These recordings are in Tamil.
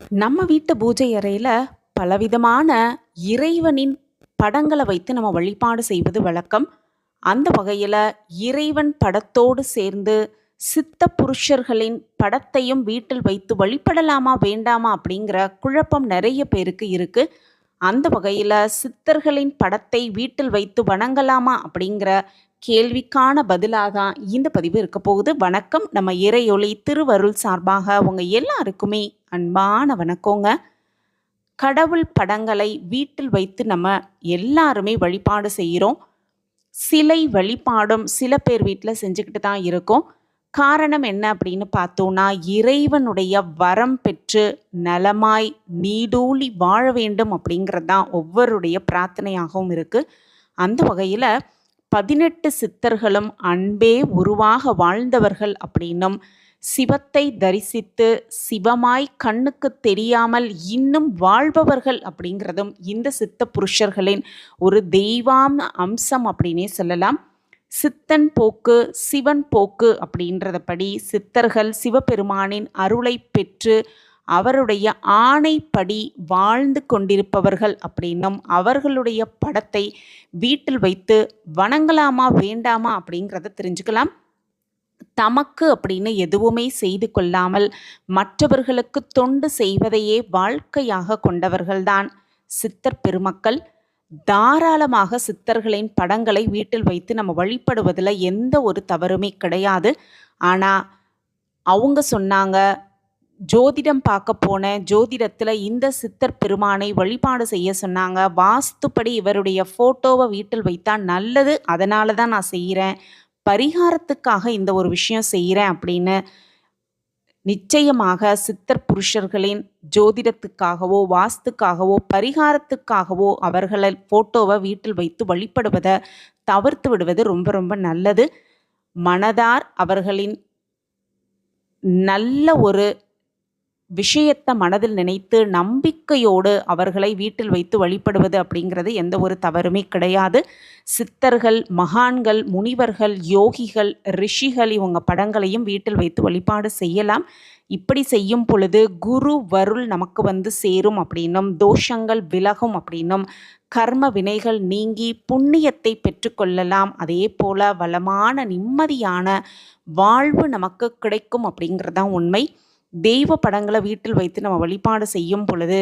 நம்ம வீட்டு பூஜை அறையில் பலவிதமான இறைவனின் படங்களை வைத்து நம்ம வழிபாடு செய்வது வழக்கம். அந்த வகையில் இறைவன் படத்தோடு சேர்ந்து சித்த புருஷர்களின் படத்தையும் வீட்டில் வைத்து வழிபடலாமா வேண்டாமா அப்படிங்கிற குழப்பம் நிறைய பேருக்கு இருக்குது அந்த வகையில் சித்தர்களின் படத்தை வீட்டில் வைத்து வணங்கலாமா அப்படிங்கிற கேள்விக்கான பதிலாக இந்த பதிவு இருக்க போகுது. வணக்கம். நம்ம இறையொளி திருவருள் சார்பாக உங்க எல்லாருக்குமே அன்பான வணக்கங்க. கடவுள் படங்களை வீட்டில் வைத்து நம்ம எல்லாருமே வழிபாடு செய்கிறோம். சிலை வழிபாடும் சில பேர் வீட்டில் செஞ்சுக்கிட்டு தான் இருக்கோம். காரணம் என்ன அப்படின்னு பார்த்தோன்னா இறைவனுடைய வரம் பெற்று நலமாய் நீடூழி வாழ வேண்டும் அப்படிங்கிறது தான் ஒவ்வொருடைய பிரார்த்தனையாகவும் இருக்குது அந்த வகையில் பதினெட்டு சித்தர்களும் அன்பே உருவாக வாழ்ந்தவர்கள் அப்படின்னும் சிவத்தை தரிசித்து சிவமாய் கண்ணுக்கு தெரியாமல் இன்னும் வாழ்பவர்கள் அப்படிங்கிறதும் இந்த சித்த புருஷர்களின் ஒரு தெய்வாம் அம்சம் அப்படின்னே சொல்லலாம். சித்தன் போக்கு சிவன் போக்கு அப்படின்றதபடி சித்தர்கள் சிவபெருமானின் அருளை பெற்று அவருடைய ஆணைப்படி வாழ்ந்து கொண்டிருப்பவர்கள் அப்படின்னும் அவர்களுடைய படத்தை வீட்டில் வைத்து வணங்கலாமா வேண்டாமா அப்படிங்கிறத தெரிஞ்சுக்கலாம். தமக்கு அப்படின்னு எதுவுமே செய்து கொள்ளாமல் மற்றவர்களுக்கு தொண்டு செய்வதையே வாழ்க்கையாக கொண்டவர்கள்தான் சித்தர் பெருமக்கள். தாராளமாக சித்தர்களின் படங்களை வீட்டில் வைத்து நம்ம வழிபடுவதில் எந்த ஒரு தவறுமே கிடையாது. ஆனால் அவங்க சொன்னாங்க ஜோதிடம் பார்க்க போன ஜோதிடத்தில் இந்த சித்தர் பெருமானை வழிபாடு செய்ய சொன்னாங்க. வாஸ்துப்படி இவருடைய ஃபோட்டோவை வீட்டில் வைத்தா நல்லது. அதனால தான் நான் செய்கிறேன் பரிகாரத்துக்காக இந்த ஒரு விஷயம் செய்கிறேன் அப்படின்னு நிச்சயமாக சித்தர் புருஷர்களின் ஜோதிடத்துக்காகவோ வாஸ்துக்காகவோ பரிகாரத்துக்காகவோ அவர்களை ஃபோட்டோவை வீட்டில் வைத்து வழிபடுவதை தவிர்த்து விடுவது ரொம்ப ரொம்ப நல்லது. மனதார் அவர்களின் நல்ல ஒரு விஷயத்தை மனதில் நினைத்து நம்பிக்கையோடு அவர்களை வீட்டில் வைத்து வழிபடுவது அப்படிங்கிறது எந்த ஒரு தவறுமே கிடையாது. சித்தர்கள் மகான்கள் முனிவர்கள் யோகிகள் ரிஷிகள் இவங்க படங்களையும் வீட்டில் வைத்து வழிபாடு செய்யலாம். இப்படி செய்யும் பொழுது குரு வருள் நமக்கு வந்து சேரும் அப்படின்னும் தோஷங்கள் விலகும் அப்படின்னும் கர்ம வினைகள் நீங்கி புண்ணியத்தை பெற்றுக்கொள்ளலாம். அதே போல வளமான நிம்மதியான வாழ்வு நமக்கு கிடைக்கும் அப்படிங்கிறதான் உண்மை. தெய்வ படங்களை வீட்டில் வைத்து நம்ம வழிபாடு செய்யும் பொழுது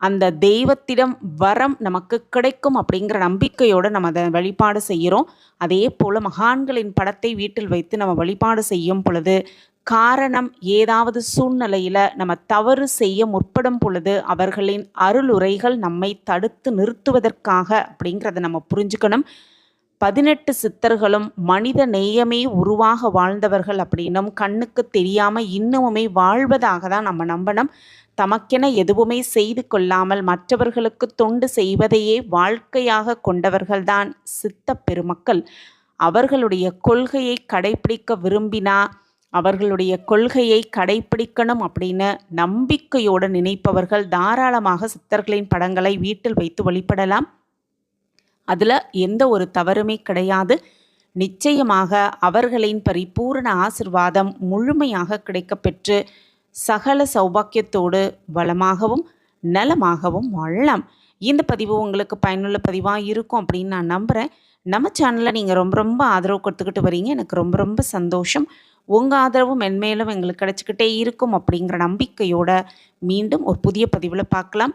அந்த தெய்வத்திடம் வரம் நமக்கு கிடைக்கும் அப்படிங்கிற நம்பிக்கையோடு நம்ம அதை வழிபாடு செய்கிறோம். அதே போல் மகான்களின் படத்தை வீட்டில் வைத்து நம்ம வழிபாடு செய்யும் பொழுது காரணம் ஏதாவது சூழ்நிலையில் நம்ம தவறு செய்ய முற்படும் பொழுது அவர்களின் அருளுரைகள் நம்மை தடுத்து நிறுத்துவதற்காக அப்படிங்கிறத நம்ம புரிஞ்சுக்கணும். பதினெட்டு சித்தர்களும் மனித நேயமே உருவாக வாழ்ந்தவர்கள் அப்படின்னும் கண்ணுக்கு தெரியாமல் இன்னுமுமே வாழ்வதாக தான் நம்ம நம்பணும். தமக்கென எதுவுமே செய்து கொள்ளாமல் மற்றவர்களுக்கு தொண்டு செய்வதையே வாழ்க்கையாக கொண்டவர்கள்தான் சித்த பெருமக்கள். அவர்களுடைய கொள்கையை கடைபிடிக்க விரும்பினா அவர்களுடைய கொள்கையை கடைபிடிக்கணும் அப்படின்னு நம்பிக்கையோடு நினைப்பவர்கள் தாராளமாக சித்தர்களின் படங்களை வீட்டில் வைத்து வழிபடலாம். அதில் எந்த ஒரு தவறுமே கிடையாது. நிச்சயமாக அவர்களின் பரிபூர்ண ஆசிர்வாதம் முழுமையாக கிடைக்கப்பெற்று சகல சௌபாக்கியத்தோடு வளமாகவும் நலமாகவும் வாழலாம். இந்த பதிவு உங்களுக்கு பயனுள்ள பதிவாக இருக்கும் அப்படின்னு நான் நம்புகிறேன் நம்ம சேனலில் நீங்கள் ரொம்ப ரொம்ப ஆதரவு கொடுத்துக்கிட்டு வரீங்க. எனக்கு ரொம்ப ரொம்ப சந்தோஷம். உங்கள் ஆதரவும் மென்மேலும் எங்களுக்கு கிடச்சிக்கிட்டே இருக்கும் அப்படிங்கிற நம்பிக்கையோட மீண்டும் ஒரு புதிய பதிவில் பார்க்கலாம்.